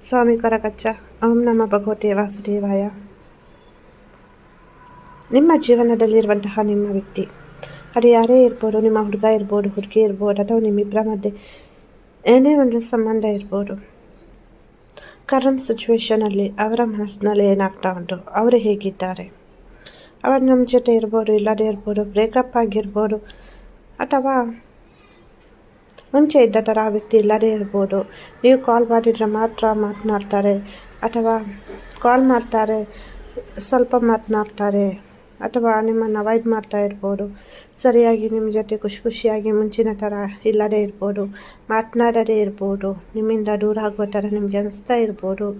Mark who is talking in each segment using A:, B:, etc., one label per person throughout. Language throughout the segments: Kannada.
A: ಸ್ವಾಮಿ ಕರಗಚ್ಚ. ಓಂ ನಮ ಭಗವತೆ ವಾಸುದೇವಾಯ. ನಿಮ್ಮ ಜೀವನದಲ್ಲಿರುವಂತಹ ನಿಮ್ಮ ವ್ಯಕ್ತಿ. ಅದು ಯಾರೇ ಇರ್ಬೋದು, ನಿಮ್ಮ ಹುಡುಗ ಇರ್ಬೋದು, ಹುಡುಗಿ ಇರ್ಬೋದು, ಅಥವಾ ನಿಮ್ಮಿಬ್ಬರ ಮಧ್ಯೆ ಏನೇ ಒಂದು ಸಂಬಂಧ ಇರ್ಬೋದು ಕರೆಂಟ್ ಸಿಚುವೇಶನಲ್ಲಿ ಅವರ ಮನಸ್ಸಿನಲ್ಲಿ ಏನಾಗ್ತಾ ಉಂಟು, ಅವರು ಹೇಗಿದ್ದಾರೆ? ಅವರು ನಮ್ಮ ಜೊತೆ ಇರ್ಬೋದು, ಇಲ್ಲದೇ ಇರ್ಬೋದು ಬ್ರೇಕಪ್ ಆಗಿರ್ಬೋದು, ಅಥವಾ ಮುಂಚೆ ಇದ್ದ ಥರ ಆ ವ್ಯಕ್ತಿ ಇಲ್ಲದೇ ಇರ್ಬೋದು. ನೀವು ಕಾಲ್ ಮಾಡಿದರೆ ಮಾತ್ರ ಮಾತನಾಡ್ತಾರೆ. ಅಥವಾ ಕಾಲ್ ಮಾಡ್ತಾರೆ, ಸ್ವಲ್ಪ ಮಾತನಾಡ್ತಾರೆ. ಅಥವಾ ನಿಮ್ಮನ್ನು ಅವಾಯ್ಡ್ ಮಾಡ್ತಾ ಇರ್ಬೋದು. ಸರಿಯಾಗಿ ನಿಮ್ಮ ಜೊತೆ ಖುಷಿ ಖುಷಿಯಾಗಿ ಮುಂಚಿನ ಥರ ಇಲ್ಲದೇ ಇರ್ಬೋದು. ಮಾತನಾಡದೇ ಇರ್ಬೋದು. ನಿಮ್ಮಿಂದ ದೂರ ಆಗುವ ಥರ ನಿಮಗೆ ಅನಿಸ್ತಾ ಇರ್ಬೋದು.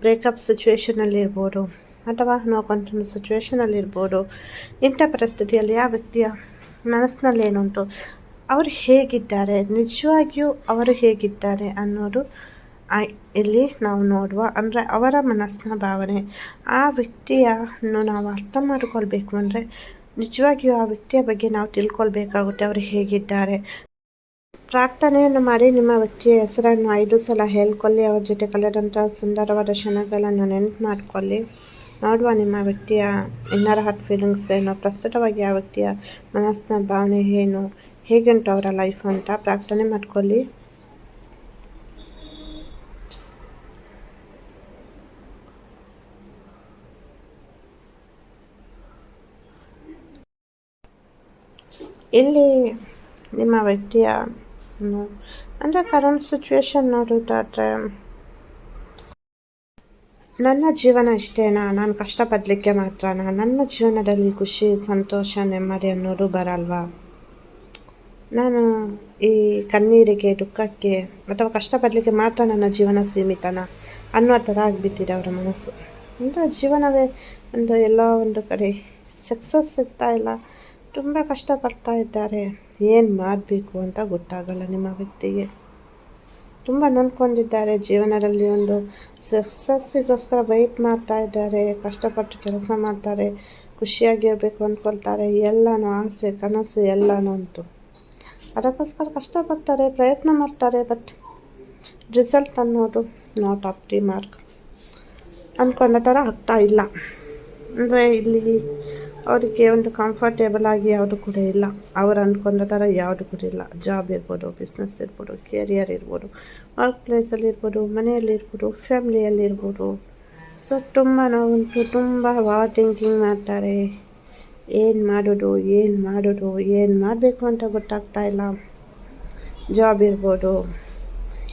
A: ಬ್ರೇಕಪ್ ಸಿಚುವೇಷನಲ್ಲಿ ಇರ್ಬೋದು. ಅಥವಾ ನೋ ಕಂಟ್ರೋಲ್ ಸಿಚುವೇಷನಲ್ಲಿ ಇರ್ಬೋದು. ಇಂಥ ಪರಿಸ್ಥಿತಿಯಲ್ಲಿ ಆ ವ್ಯಕ್ತಿಯ ಮನಸ್ಸಿನಲ್ಲಿ ಏನುಂಟು? ಅವರು ಹೇಗಿದ್ದಾರೆ? ನಿಜವಾಗಿಯೂ ಅವರು ಹೇಗಿದ್ದಾರೆ ಅನ್ನೋದು ಇಲ್ಲಿ ನಾವು ನೋಡುವ. ಅಂದರೆ ಅವರ ಮನಸ್ಸಿನ ಭಾವನೆ. ಆ ವ್ಯಕ್ತಿಯನ್ನು ನಾವು ಅರ್ಥ ಮಾಡಿಕೊಳ್ಬೇಕು ಅಂದರೆ ನಿಜವಾಗಿಯೂ ಆ ವ್ಯಕ್ತಿಯ ಬಗ್ಗೆ ನಾವು ತಿಳ್ಕೊಳ್ಬೇಕಾಗುತ್ತೆ ಅವರು ಹೇಗಿದ್ದಾರೆ. ಪ್ರಾರ್ಥನೆಯನ್ನು ಮಾಡಿ ನಿಮ್ಮ ವ್ಯಕ್ತಿಯ ಹೆಸರನ್ನು ಐದು ಸಲ ಹೇಳ್ಕೊಳ್ಳಿ. ಅವರ ಜೊತೆ ಕಲಿಯದಂಥ ಸುಂದರವಾದ ಕ್ಷಣಗಳನ್ನು ನೆನಪು ಮಾಡಿಕೊಳ್ಳಿ. ನೋಡುವ ನಿಮ್ಮ ವ್ಯಕ್ತಿಯ ಇನ್ನರ್ ಹಾರ್ಟ್ ಫೀಲಿಂಗ್ಸ್ ಏನು, ಪ್ರಸ್ತುತವಾಗಿ ಆ ವ್ಯಕ್ತಿಯ ಮನಸ್ಸಿನ ಭಾವನೆ ಏನು? ಹೇಗುಂಟು ಅವರ ಲೈಫ್ ಅಂತ ಪ್ರಾರ್ಥನೆ ಮಾಡ್ಕೊಳ್ಳಿ. ಇಲ್ಲಿ ನಿಮ್ಮ ವ್ಯಕ್ತಿಯ ಅಂದರೆ ಕರೆಂಟ್ ಸಿಚುವೇಶನ್ ನೋಡೋದಾದರೆ ನನ್ನ ಜೀವನ ಇಷ್ಟೇನಾ? ನಾನು ಕಷ್ಟಪಡಲಿಕ್ಕೆ ಮಾತ್ರನಾ? ನನ್ನ ಜೀವನದಲ್ಲಿ ಖುಷಿ, ಸಂತೋಷ, ನೆಮ್ಮದಿ ಅನ್ನೋದು ಬರಲ್ವಾ? ನಾನು ಈ ಕಣ್ಣೀರಿಗೆ, ದುಃಖಕ್ಕೆ ಅಥವಾ ಕಷ್ಟಪಡಲಿಕ್ಕೆ ಮಾತ್ರ ನನ್ನ ಜೀವನ ಸೀಮಿತನ ಅನ್ನೋ ಥರ ಆಗಿಬಿಟ್ಟಿದೆ ಅವರ ಮನಸ್ಸು. ಅಂದರೆ ಜೀವನವೇ ಒಂದು ಎಲ್ಲ ಒಂದು ಕಡೆ ಸಕ್ಸಸ್ ಸಿಗ್ತಾ ಇಲ್ಲ. ತುಂಬ ಕಷ್ಟಪಡ್ತಾ ಇದ್ದಾರೆ. ಏನು ಮಾಡಬೇಕು ಅಂತ ಗೊತ್ತಾಗಲ್ಲ ನಿಮ್ಮ ವ್ಯಕ್ತಿಗೆ. ತುಂಬ ನೊಂದ್ಕೊಂಡಿದ್ದಾರೆ. ಜೀವನದಲ್ಲಿ ಒಂದು ಸಕ್ಸಸ್ಸಿಗೋಸ್ಕರ ವೆಯ್ಟ್ ಮಾಡ್ತಾ ಇದ್ದಾರೆ. ಕಷ್ಟಪಟ್ಟು ಕೆಲಸ ಮಾಡ್ತಾರೆ. ಖುಷಿಯಾಗಿರಬೇಕು ಅಂದ್ಕೊಳ್ತಾರೆ. ಎಲ್ಲನೂ ಆಸೆ, ಕನಸು ಎಲ್ಲನೂ ಉಂಟು. ಅದಕ್ಕೋಸ್ಕರ ಕಷ್ಟಪಡ್ತಾರೆ, ಪ್ರಯತ್ನ ಮಾಡ್ತಾರೆ ಬಟ್ ರಿಸಲ್ಟ್ ಅನ್ನೋದು ನಾಟ್ ಅಪ್ ದಿ ಮಾರ್ಕ್ ಅಂದ್ಕೊಂಡ ಥರ ಆಗ್ತಾ ಇಲ್ಲ. ಅಂದರೆ ಇಲ್ಲಿ ಅವರಿಗೆ ಒಂದು ಕಂಫರ್ಟೇಬಲ್ ಆಗಿ ಯಾವುದು ಕೂಡ ಇಲ್ಲ. ಅವ್ರು ಅಂದ್ಕೊಂಡ ಥರ ಯಾವುದು ಕೂಡ ಇಲ್ಲ. ಜಾಬ್ ಇರ್ಬೋದು ಬಿಸ್ನೆಸ್ ಇರ್ಬೋದು ಕೆರಿಯರ್ ಇರ್ಬೋದು ವರ್ಕ್ ಪ್ಲೇಸಲ್ಲಿ ಇರ್ಬೋದು, ಮನೆಯಲ್ಲಿ ಇರ್ಬೋದು ಫ್ಯಾಮಿಲಿಯಲ್ಲಿ ಇರ್ಬೋದು. ಸೊ ತುಂಬ ನಾವು ತುಂಬ ಓವರ್ ಥಿಂಕಿಂಗ್ ಮಾಡ್ತಾರೆ. ಏನು ಮಾಡೋದು ಏನು ಮಾಡೋದು, ಏನು ಮಾಡಬೇಕು ಅಂತ ಗೊತ್ತಾಗ್ತಾ ಇಲ್ಲ. ಜಾಬ್ ಇರ್ಬೋದು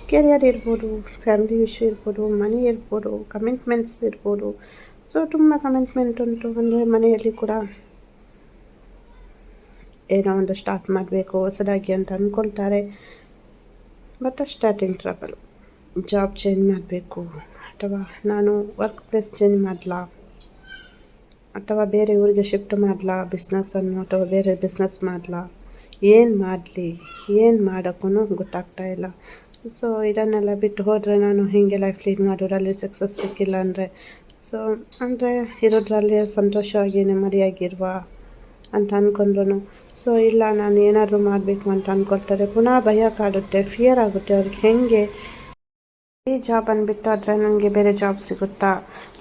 A: ಕೆರಿಯರ್ ಇರ್ಬೋದು ಫ್ಯಾಮಿಲಿ ಇಶ್ಯೂ ಇರ್ಬೋದು ಮನಿ ಇರ್ಬೋದು ಕಮಿಟ್ಮೆಂಟ್ಸ್ ಇರ್ಬೋದು. ಸೊ ತುಂಬ ಕಮಿಟ್ಮೆಂಟ್ ಉಂಟು ಅಂದರೆ ಮನೆಯಲ್ಲಿ ಕೂಡ. ಏನೋ ಒಂದು ಸ್ಟಾರ್ಟ್ ಮಾಡಬೇಕು, ಹೊಸದಾಗಿ ಅಂತ ಅಂದ್ಕೊಳ್ತಾರೆ but starting trouble job change ಮಾಡಬೇಕು, ಅಥವಾ ನಾನು ವರ್ಕ್ ಪ್ಲೇಸ್ ಚೇಂಜ್ ಮಾಡಲಾ? ಅಥವಾ ಬೇರೆ ಊರಿಗೆ ಶಿಫ್ಟ್ ಮಾಡಲಾ ಬಿಸ್ನೆಸ್ಸನ್ನು ಅಥವಾ ಬೇರೆ ಬಿಸ್ನೆಸ್ ಮಾಡಲಾ? ಏನು ಮಾಡಲಿ? ಏನು ಮಾಡೋಕ್ಕೂ ಗೊತ್ತಾಗ್ತಾ ಇಲ್ಲ. ಸೊ ಇದನ್ನೆಲ್ಲ ಬಿಟ್ಟು ಹೋದರೆ ನಾನು ಹೀಗೆ ಲೈಫ್ ಲೀಡ್ ಮಾಡೋದ್ರಲ್ಲಿ ಸಕ್ಸಸ್ ಸಿಕ್ಕಿಲ್ಲ ಅಂದರೆ ಸೊ ಅಂದರೆ ಇರೋದ್ರಲ್ಲಿ ಸಂತೋಷವಾಗಿ, ನೆಮ್ಮದಿಯಾಗಿರುವ ಅಂತ ಅಂದ್ಕೊಂಡ್ರು ಸೊ ಇಲ್ಲ, ನಾನು ಏನಾದರೂ ಮಾಡಬೇಕು ಅಂತ ಅಂದ್ಕೊಳ್ತಾರೆ ಪುನಃ ಭಯ ಕಾಡುತ್ತೆ ಫಿಯರ್ ಆಗುತ್ತೆ. ಅವ್ರಿಗೆ ಹೇಗೆ ಈ ಜಾಬ್ ಅಂದ್ಬಿಟ್ಟು ಆದರೆ ನನಗೆ ಬೇರೆ ಜಾಬ್ ಸಿಗುತ್ತಾ?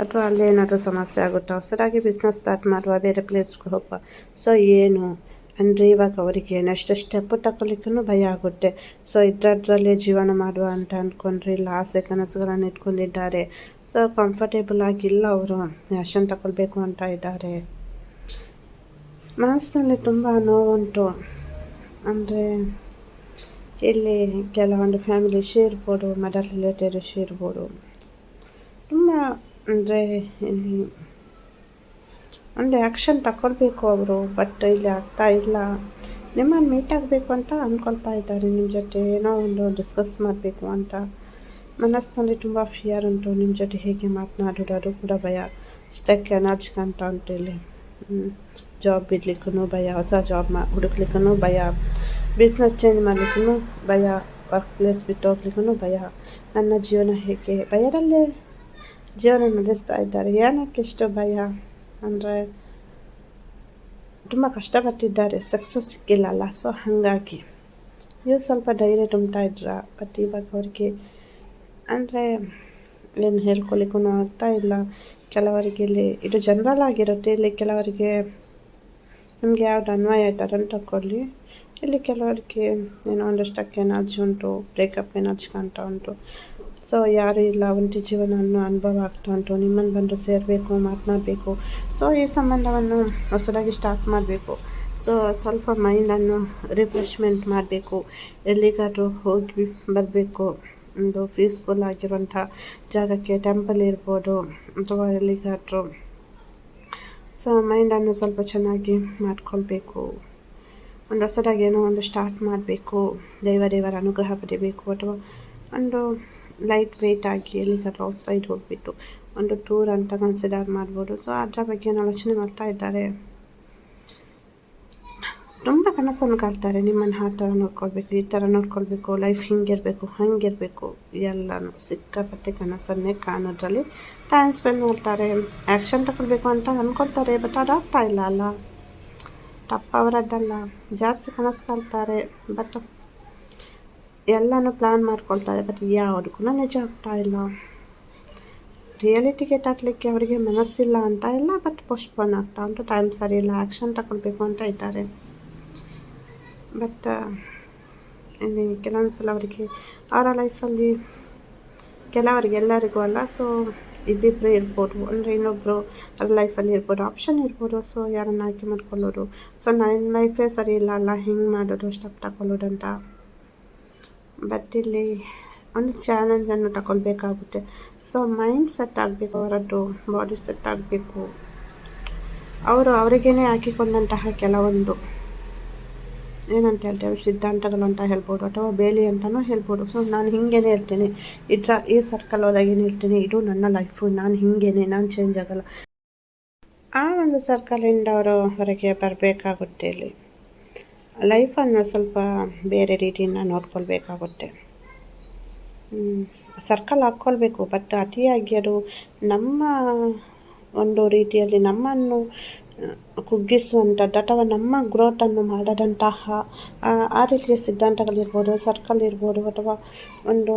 A: ಅಥವಾ ಅಲ್ಲಿ ಏನಾದರೂ ಸಮಸ್ಯೆ ಆಗುತ್ತಾ? ಹೊಸದಾಗಿ ಬಿಸ್ನೆಸ್ ಸ್ಟಾರ್ಟ್ ಮಾಡುವ, ಬೇರೆ ಪ್ಲೇಸ್ಗೆ ಹೋಗುವ. ಸೊ ಏನು? ಅಂದರೆ ಇವಾಗ ಅವರಿಗೆ ನೆಕ್ಸ್ಟ್ ಸ್ಟೆಪ್ಪು ತಗೊಳ್ಳಿಕ್ಕೂ ಭಯ ಆಗುತ್ತೆ. ಸೊ ಇದ್ರದ್ರಲ್ಲೇ ಜೀವನ ಮಾಡುವ ಅಂತ ಅಂದ್ಕೊಂಡ್ರೆ ಇಲ್ಲ, ಆಸೆ ಕನಸುಗಳನ್ನು ಇಟ್ಕೊಂಡಿದ್ದಾರೆ. ಸೊ ಕಂಫರ್ಟೇಬಲ್ ಆಗಿಲ್ಲ ಅವರು. ಆ್ಯಕ್ಷನ್ ತಗೊಳ್ಬೇಕು ಅಂತ ಇದ್ದಾರೆ. ಮನಸ್ಸಿನಲ್ಲಿ ತುಂಬ ನೋವುಂಟು. ಅಂದರೆ ಇಲ್ಲಿ ಕೆಲವೊಂದು ಫ್ಯಾಮಿಲಿ ಇರ್ಬೋದು ಮದರ್ ಇಶ್ಯೂ ಇರ್ಬೋದು ತುಂಬ ಅಂದರೆ ಇಲ್ಲಿ ಒಂದು ಆ್ಯಕ್ಷನ್ ತಗೊಳ್ಬೇಕು ಅವರು ಬಟ್ ಇಲ್ಲಿ ಆಗ್ತಾ ಇಲ್ಲ. ನಿಮ್ಮನ್ನು ಮೀಟ್ ಆಗಬೇಕು ಅಂತ ಅಂದ್ಕೊಳ್ತಾ ಇದ್ದಾರೆ. ನಿಮ್ಮ ಜೊತೆ ಏನೋ ಒಂದು ಡಿಸ್ಕಸ್ ಮಾಡಬೇಕು ಅಂತ. ಮನಸ್ಸಿನಲ್ಲಿ ತುಂಬ ಫಿಯರ್ ಉಂಟು. ನಿಮ್ಮ ಜೊತೆ ಹೇಗೆ ಮಾತನಾಡೋದು? ಕೂಡ ಭಯ. ಅಷ್ಟಕ್ಕೆ ಅನಾಜ್ಕಂತ ಉಂಟು ಇಲ್ಲಿ. ಜಾಬ್ ಬಿಡ್ಲಿಕ್ಕೂ ಭಯ, ಹೊಸ ಜಾಬ್ ಮಾ ಹುಡುಕ್ಲಿಕ್ಕೂ ಭಯ. ಬಿಸ್ನೆಸ್ ಚೇಂಜ್ ಮಾಡಲಿಕ್ಕೂ ಭಯ ವರ್ಕ್ ಪ್ಲೇಸ್ ಬಿಟ್ಟು ಹೋಗ್ಲಿಕ್ಕೂ ಭಯ. ನನ್ನ ಜೀವನ ಹೇಗೆ? ಭಯದಲ್ಲೇ ಜೀವನ ನಡೆಸ್ತಾ ಇದ್ದಾರೆ. ಏನಕ್ಕೆ ಇಷ್ಟು ಭಯ? ಅಂದರೆ ತುಂಬ ಕಷ್ಟಪಟ್ಟಿದ್ದಾರೆ. ಸಕ್ಸಸ್ ಸಿಕ್ಕಿಲ್ಲಲ್ಲ ಸೊ ಹಾಗಾಗಿ. ನೀವು ಸ್ವಲ್ಪ ಧೈರ್ಯ ತುಂಬ್ತಾ ಇದ್ರ ಬಟ್ ಇವಾಗ ಅವ್ರಿಗೆ ಅಂದರೆ ಏನು ಹೇಳ್ಕೊಲಿಕ್ಕೂ ಆಗ್ತಾ ಇಲ್ಲ. ಕೆಲವರಿಗೆ ಇಲ್ಲಿ, ಇದು ಜನರಲ್ ಆಗಿರುತ್ತೆ. ಇಲ್ಲಿ ಕೆಲವರಿಗೆ ನಿಮಗೆ ಯಾವ್ದು ಅನ್ವಯ ಆಯ್ತಾರಂತ ತಗೊಳ್ಳಿ ಇಲ್ಲಿ ಕೆಲವರಿಗೆ ಏನೋ ಒಂದಷ್ಟಕ್ಕೆ ಎನರ್ಜಿ ಉಂಟು ಬ್ರೇಕಪ್ ಎನರ್ಜಿ ಕಾಣ್ತಾ ಉಂಟು. ಸೊ ಯಾರು ಇಲ್ಲ, ಒಂಟಿ ಜೀವನವನ್ನು ಅನುಭವ ಆಗ್ತಾ ಉಂಟು. ನಿಮ್ಮನ್ನು ಬಂದು ಸೇರಬೇಕು, ಮಾತನಾಡಬೇಕು. ಸೊ ಈ ಸಂಬಂಧವನ್ನು ಹೊಸದಾಗಿ ಸ್ಟಾರ್ಟ್ ಮಾಡಬೇಕು. ಸೊ ಸ್ವಲ್ಪ ಮೈಂಡನ್ನು ರಿಫ್ರೆಶ್ಮೆಂಟ್ ಮಾಡಬೇಕು. ಎಲ್ಲಿಗಾದರೂ ಹೋಗಿ ಬರಬೇಕು. ಒಂದು ಪೀಸ್ಫುಲ್ ಆಗಿರುವಂಥ ಜಾಗಕ್ಕೆ ಟೆಂಪಲ್ ಇರ್ಬೋದು, ಅಥವಾ ಎಲ್ಲಿಗಾದರೂ. ಸೊ ಮೈಂಡನ್ನು ಸ್ವಲ್ಪ ಚೆನ್ನಾಗಿ ಮಾಡ್ಕೊಳ್ಬೇಕು. ಒಂದು ಹೊಸದಾಗಿ ಏನೋ ಒಂದು ಸ್ಟಾರ್ಟ್ ಮಾಡಬೇಕು, ದೈವ ದೇವರ ಅನುಗ್ರಹ ಪಡಿಬೇಕು ಅಥವಾ ಒಂದು ಲೈಟ್ ವೆಯ್ಟ್ ಆಗಿ ಎಲ್ಲಿಗಾದ್ರೂ ಔಟ್ ಸೈಡ್ ಹೋಗಿಬಿಟ್ಟು ಒಂದು ಟೂರ್ ಅಂತ ಕನ್ಸಿಡರ್ ಮಾಡ್ಬೋದು. ಸೊ ಅದರ ಬಗ್ಗೆ ಆಲೋಚನೆ ಮಾಡ್ತಾ ಇದ್ದಾರೆ? ತುಂಬ ಕನಸನ್ನು ಕಾಡ್ತಾರೆ ನಿಮ್ಮನ್ನು ಆ ಥರ ನೋಡ್ಕೊಳ್ಬೇಕು, ಈ ಥರ ನೋಡ್ಕೊಳ್ಬೇಕು ಲೈಫ್ ಹಿಂಗಿರಬೇಕು ಹಂಗಿರಬೇಕು ಎಲ್ಲನೂ ಸಿಕ್ಕಾಪಟ್ಟೆ ಕನಸನ್ನೇ ಕಾಣೋದ್ರಲ್ಲಿ ಟೈಮ್ ಸ್ಪೆಂಡ್ ಮಾಡ್ತಾರೆ. ಆ್ಯಕ್ಷನ್ ತಗೊಳ್ಬೇಕು ಅಂತ ಅಂದ್ಕೊಳ್ತಾರೆ ಬಟ್ ಅದಾಗ್ತಾ ಇಲ್ಲ ಅಲ್ಲ? ಟಪ್ಪ ಅವರದ್ದಲ್ಲ ಜಾಸ್ತಿ ಕನಸು ಕಾಣ್ತಾರೆ. ಬಟ್ ಎಲ್ಲನೂ ಪ್ಲ್ಯಾನ್ ಮಾಡ್ಕೊಳ್ತಾರೆ. ಬಟ್ ಯಾವುದಕ್ಕೂ ನಿಜ ಆಗ್ತಾ ಇಲ್ಲ. ರಿಯಾಲಿಟಿಗೆ ತಟ್ಟಲಿಕ್ಕೆ ಅವರಿಗೆ ಮನಸ್ಸಿಲ್ಲ ಅಂತ ಇಲ್ಲ ಬಟ್ ಪೋಸ್ಟ್ಪೋನ್ ಆಗ್ತಾ ಉಂಟು. ಟೈಮ್ ಸರಿ ಇಲ್ಲ. ಆ್ಯಕ್ಷನ್ ತಗೊಳ್ಬೇಕು ಅಂತ ಇದ್ದಾರೆ. ಬಟ್ ಇಲ್ಲಿ ಕೆಲವೊಂದು ಸಲ ಅವರಿಗೆ, ಅವರ ಲೈಫಲ್ಲಿ ಕೆಲವರಿಗೆ ಎಲ್ಲರಿಗೂ ಅಲ್ಲ ಸೊ ಇಬ್ಬಿಬ್ಬರು ಇರ್ಬೋದು, ಅಂದರೆ ಇನ್ನೊಬ್ಬರು ಅವ್ರ ಲೈಫಲ್ಲಿ ಇರ್ಬೋದು ಆಪ್ಷನ್ ಇರ್ಬೋದು. ಸೊ ಯಾರನ್ನು ಆಯ್ಕೆ ಮಾಡ್ಕೊಳ್ಳೋರು ಸೊ ನನ್ನ ಲೈಫೇ ಸರಿ ಇಲ್ಲ ಅಲ್ಲ, ಹೆಂಗೆ ಮಾಡೋದು ಸ್ಟೆಪ್ ತಗೊಳ್ಳೋದು ಅಂತ. ಬಟ್ ಇಲ್ಲಿ ಒಂದು ಚಾಲೆಂಜನ್ನು ತಗೊಳ್ಬೇಕಾಗುತ್ತೆ. ಸೊ ಮೈಂಡ್ ಸೆಟ್ ಆಗಬೇಕು, ಅವರದ್ದು ಬಾಡಿ ಸೆಟ್ ಆಗಬೇಕು. ಅವರು ಅವರಿಗೇನೆ ಹಾಕಿಕೊಂಡಂತಹ ಕೆಲವೊಂದು ಏನಂತ ಹೇಳ್ತೇವೆ, ಸಿದ್ಧಾಂತಗಳು ಅಂತ ಹೇಳ್ಬೋದು ಅಥವಾ ಬೇಲಿ ಅಂತಲೂ ಹೇಳ್ಬೋದು. ಸೊ ನಾನು ಹಿಂಗೇನೆ ಇರ್ತೀನಿ ಇದರ ಈ ಸರ್ಕಲ್ ಒಳಗೆ ಇರ್ತೀನಿ ಇದು ನನ್ನ ಲೈಫು ನಾನು ಹಿಂಗೇನೆ, ನಾನು ಚೇಂಜ್ ಆಗಲ್ಲ. ಆ ಒಂದು ಸರ್ಕಲಿಂದ ಅವರು ಹೊರಗೆ ಬರಬೇಕಾಗುತ್ತೆ ಇಲ್ಲಿ. ಲೈಫನ್ನು ಸ್ವಲ್ಪ ಬೇರೆ ರೀತಿಯಿಂದ ನೋಡ್ಕೊಳ್ಬೇಕಾಗುತ್ತೆ. ಸರ್ಕಲ್ ಹಾಕ್ಕೊಳ್ಬೇಕು ಬಟ್ ಅತಿಯಾಗಿ ಅದು ನಮ್ಮ ಒಂದು ರೀತಿಯಲ್ಲಿ ನಮ್ಮನ್ನು ಕುಗ್ಗಿಸುವಂಥದ್ದು ಅಥವಾ ನಮ್ಮ ಗ್ರೋತನ್ನು ಮಾಡದಂತಹ, ಆ ರೀತಿಯ ಸಿದ್ಧಾಂತಗಳಿರ್ಬೋದು ಸರ್ಕಲ್ ಇರ್ಬೋದು ಅಥವಾ ಒಂದು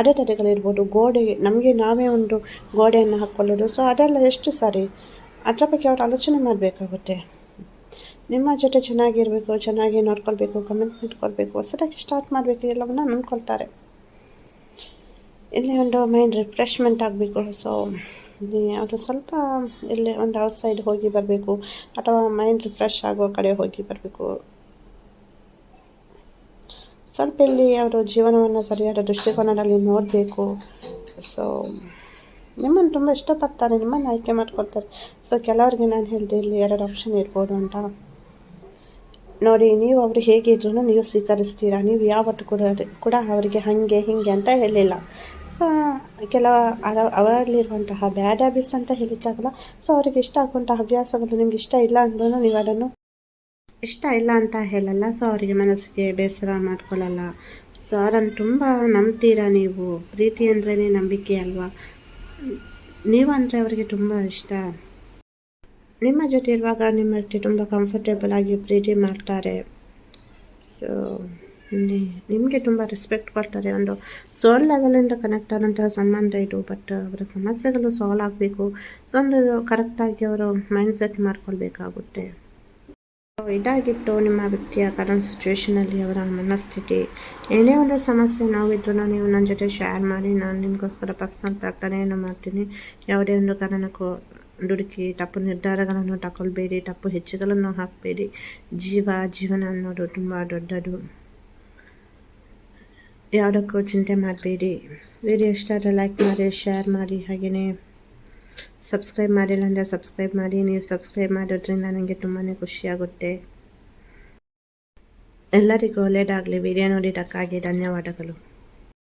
A: ಅಡೆತಡೆಗಳಿರ್ಬೋದು, ಗೋಡೆ, ನಮಗೆ ನಾವೇ ಒಂದು ಗೋಡೆಯನ್ನು ಹಾಕ್ಕೊಳ್ಳೋದು. ಸೊ ಅದೆಲ್ಲ ಎಷ್ಟು ಸರಿ? ಅದರ ಬಗ್ಗೆ ಅವರು ಆಲೋಚನೆ ಮಾಡಬೇಕಾಗುತ್ತೆ. ನಿಮ್ಮ ಜೊತೆ ಚೆನ್ನಾಗಿರಬೇಕು, ಚೆನ್ನಾಗಿ ನೋಡ್ಕೊಳ್ಬೇಕು ಕಮಿಟ್ಮೆಂಟ್ ಕೊಡಬೇಕು ಹೊಸದಾಗಿ ಸ್ಟಾರ್ಟ್ ಮಾಡಬೇಕು, ಎಲ್ಲವನ್ನ ಅಂದ್ಕೊಳ್ತಾರೆ ಇಲ್ಲಿ ಒಂದು ಮೈಂಡ್ ರಿಫ್ರೆಶ್ಮೆಂಟ್ ಆಗಬೇಕು. ಸೊ ಅದು ಸ್ವಲ್ಪ ಇಲ್ಲಿ ಒಂದು ಔಟ್ ಸೈಡ್ ಹೋಗಿ ಬರಬೇಕು, ಅಥವಾ ಮೈಂಡ್ ರಿಫ್ರೆಶ್ ಆಗೋ ಕಡೆ ಹೋಗಿ ಬರಬೇಕು. ಸ್ವಲ್ಪ ಇಲ್ಲಿ ಅವರು ಜೀವನವನ್ನು ಸರಿಯಾದ ದೃಷ್ಟಿಕೋನದಲ್ಲಿ ನೋಡಬೇಕು. ಸೊ ನಿಮ್ಮನ್ನು ತುಂಬ ಇಷ್ಟಪಡ್ತಾರೆ, ನಿಮ್ಮನ್ನು ಆಯ್ಕೆ ಮಾಡ್ಕೊಳ್ತಾರೆ ಸೊ ಕೆಲವರಿಗೆ ನಾನು ಹೇಳಿದೆ, ಇಲ್ಲಿ ಎರಡು ಆಪ್ಷನ್ ಇರ್ಬೋದು ಅಂತ. ನೋಡಿ, ನೀವು ಅವರು ಹೇಗಿದ್ರು ನೀವು ಸ್ವೀಕರಿಸ್ತೀರಾ? ನೀವು ಯಾವತ್ತು ಕೂಡ ಕೂಡ ಅವರಿಗೆ ಹಾಗೆ, ಹೀಗೆ ಅಂತ ಹೇಳಿಲ್ಲ. ಸೊ ಕೆಲವು ಅವರಲ್ಲಿರುವಂತಹ ಬ್ಯಾಡ್ ಹ್ಯಾಬಿಟ್ಸ್ ಅಂತ ಹೇಳಿದ್ದಾಗಲ್ಲ ಸೊ ಅವರಿಗೆ ಇಷ್ಟ ಆಗುವಂಥ ಹವ್ಯಾಸಗಳು ನಿಮ್ಗೆ ಇಷ್ಟ ಇಲ್ಲ ಅಂದ್ರೂ ನೀವು ಅದನ್ನು ಇಷ್ಟ ಇಲ್ಲ ಅಂತ ಹೇಳಲ್ಲ. ಸೊ ಅವರಿಗೆ ಮನಸ್ಸಿಗೆ ಬೇಸರ ಮಾಡ್ಕೊಳ್ಳಲ್ಲ. ಸೊ ಅವರನ್ನು ತುಂಬ ನಂಬ್ತೀರಾ ನೀವು? ಪ್ರೀತಿ ಅಂದ್ರೇ ನಂಬಿಕೆ ಅಲ್ವಾ? ನೀವು ಅಂದರೆ ಅವರಿಗೆ ತುಂಬ ಇಷ್ಟ. ನಿಮ್ಮ ಜೊತೆ ಇರುವಾಗ ನಿಮ್ಮ ಜೊತೆ ತುಂಬ ಕಂಫರ್ಟೇಬಲ್ ಆಗಿ ಪ್ರೀತಿ ಮಾಡ್ತಾರೆ. ಸೊ ನಿಮಗೆ ತುಂಬ ರೆಸ್ಪೆಕ್ಟ್ ಕೊಡ್ತಾರೆ. ಒಂದು ಸೋಲ್ ಲೆವೆಲಿಂದ ಕನೆಕ್ಟ್ ಆದಂತಹ ಸಂಬಂಧ ಇದು. ಬಟ್ ಅವರ ಸಮಸ್ಯೆಗಳು ಸಾಲ್ವ್ ಆಗಬೇಕು. ಸೊ ಒಂದು ಕರೆಕ್ಟಾಗಿ ಅವರು ಮೈಂಡ್ ಸೆಟ್ ಮಾಡ್ಕೊಳ್ಬೇಕಾಗುತ್ತೆ ಇದಾಗಿತ್ತು ನಿಮ್ಮ ವ್ಯಕ್ತಿಯ ಕರೆಂಟ್ ಸಿಚುವೇಷನಲ್ಲಿ ಅವರ ಮನಸ್ಥಿತಿ. ಏನೇ ಒಂದು ಸಮಸ್ಯೆ ನೋವಿದ್ರು ನೀವು ನನ್ನ ಜೊತೆ ಶೇರ್ ಮಾಡಿ. ನಾನು ನಿಮಗೋಸ್ಕರ ಪರ್ಸನಲ್ ಪ್ರಾರ್ಥನೆಯನ್ನು ಮಾಡ್ತೀನಿ. ಯಾವುದೇ ಒಂದು ಕಾರಣಕ್ಕೂ ದುಡುಕಿ ತಪ್ಪು ನಿರ್ಧಾರಗಳನ್ನು ತಗೊಳ್ಬೇಡಿ, ತಪ್ಪು ಹೆಚ್ಚುಗಳನ್ನು ಹಾಕಬೇಡಿ. ಜೀವ ಜೀವನ ಅನ್ನೋದು ತುಂಬ ದೊಡ್ಡದು. ಯಾವುದಕ್ಕೂ ಚಿಂತೆ ಮಾಡಬೇಡಿ. ವಿಡಿಯೋ ಇಷ್ಟ ಆದರೆ ಲೈಕ್ ಮಾಡಿ ಶೇರ್ ಮಾಡಿ ಹಾಗೆಯೇ ಸಬ್ಸ್ಕ್ರೈಬ್ ಮಾಡಿಲ್ಲ ಅಂದರೆ ಸಬ್ಸ್ಕ್ರೈಬ್ ಮಾಡಿ. ನೀವು ಸಬ್ಸ್ಕ್ರೈಬ್ ಮಾಡೋದ್ರಿಂದ ನನಗೆ ತುಂಬಾ ಖುಷಿಯಾಗುತ್ತೆ ಎಲ್ಲರಿಗೂ ಒಳ್ಳೆಯದಾಗಲಿ ವಿಡಿಯೋ ನೋಡಿದ್ದಕ್ಕಾಗಿ ಧನ್ಯವಾದಗಳು.